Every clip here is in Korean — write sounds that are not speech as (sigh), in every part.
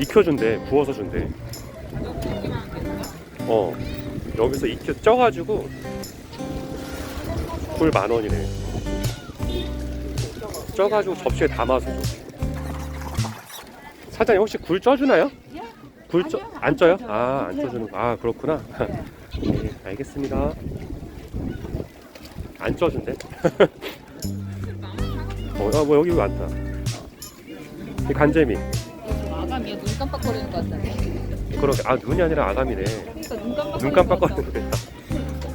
익혀준대 구워서 준대 어 여기서 익혀 쪄가지고 굴만 원이래 쪄가지고 접시에 담아서 줘 사장님 혹시 굴 쪄주나요? 굴 쪄? 안 쪄요? 아 안 쪄주는 거. 아 그렇구나 네 (laughs) 알겠습니다 안 쪄준대 (laughs) 어, 아, 뭐 여기 많다 이 간재미 깜빡거리는 것 같다네. 그러게 아 눈이 아니라 아감이네 그러니까 눈 깜빡. 눈 깜빡거리는 거다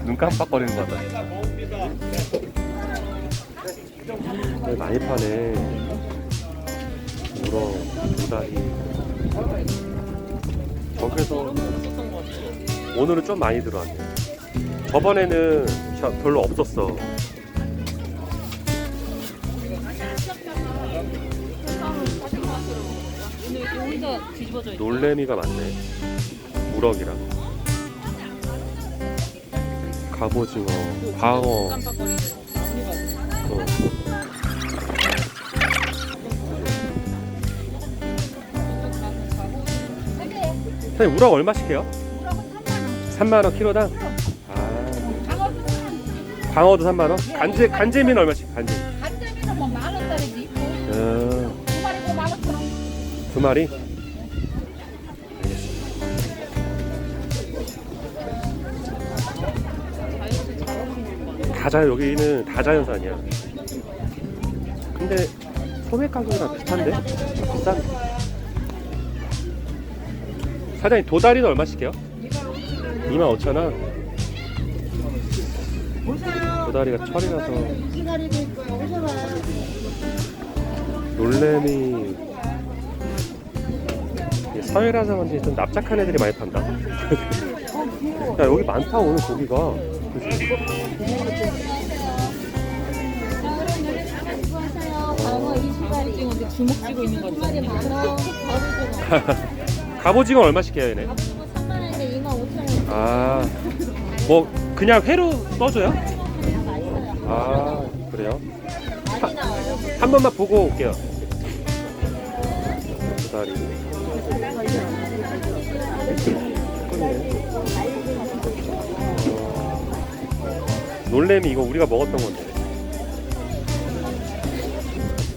눈 깜빡거리는 거다 네, 많이 파네 우럭 저기서 없었던 것 같아. 오늘은 좀 많이 들어왔네 저번에는 자- 별로 없었어 혼자 뒤집어져 있어. 놀래미가 많네 우럭이랑 갑오징어 광어 깜빡거리는. 어. 선생님 우럭 얼마씩 해요? 3만 원 키로당? 아 광어도 3만 원? 간재 간재미는 얼마씩? 간재미 한점이는 뭐만 원짜리도 있고 어, 두 마리고 만 오천 원. 두 마리? 다 자연 여기는 다 자연산이야. 근데 소매 가격이랑 비슷한데? 비싼. 사장님 도다리는 얼마씩 해요? 2만 5천 원. 도다리가 철이라서. 놀래미 서해라서 그런지 좀 납작한 애들이 많이 판다. (laughs) 야 여기 많다 오늘 고기가. 그치? 광어 20마리. 오징어 주먹 쥐고 있는 거 같아. 만 원. 갑오징어 얼마씩 해요 얘네? 3만 원인데 2만 5천 원. 아, 뭐 그냥 회로? 맛있어요. 아, 그래요? 나와요. 한 번만 보고 올게요. 도다리. 어, 놀래미 이거 우리가 먹었던 건데.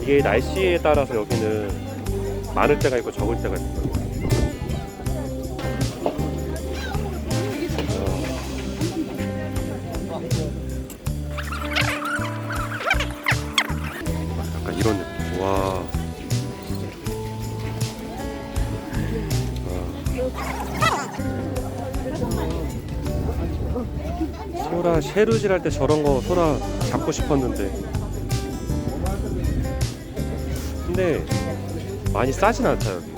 이게 날씨에 따라서 여기는 많을 때가 있고 적을 때가 있고. 약간 이런 느낌. 소라 쉐루질 할 때 저런 거 소라 잡고 싶었는데. 근데 많이 싸진 않다 여기.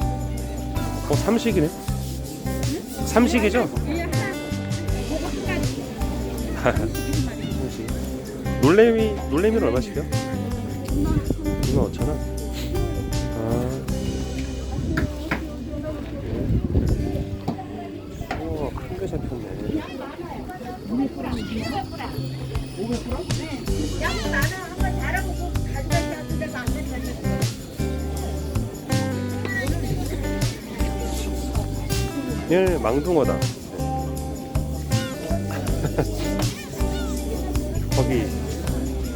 어 삼식이네. 삼식이죠? (laughs) 삼식. 놀래미 놀래미는 얼마씩이요? 2만 5천 원. 우와 큰게 잡혔네. 나는 한번 잘하고 가져가지 않는 데가 안 망둥어다. (laughs) 거기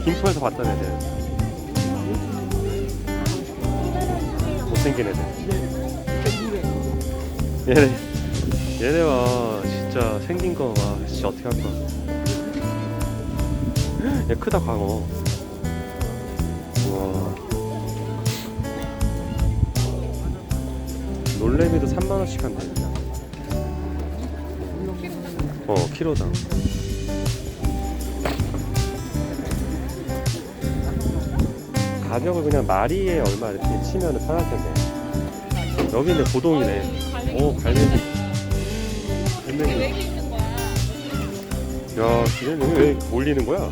김포에서 봤던 애들. 못생긴 애들. 얘네 얘네 와 진짜 생긴 거 와 진짜 어떻게 할 거야. (gasps) 얘 크다 광어. 우와. 놀래미도 3만 원씩 한대. 어 키로당. 가격을 그냥 마리에 얼마 이렇게 치면 편할 텐데. 여기는 고동이네. 오 갈매기. 있는 거야? 야, 얘는 왜 몰리는 거야?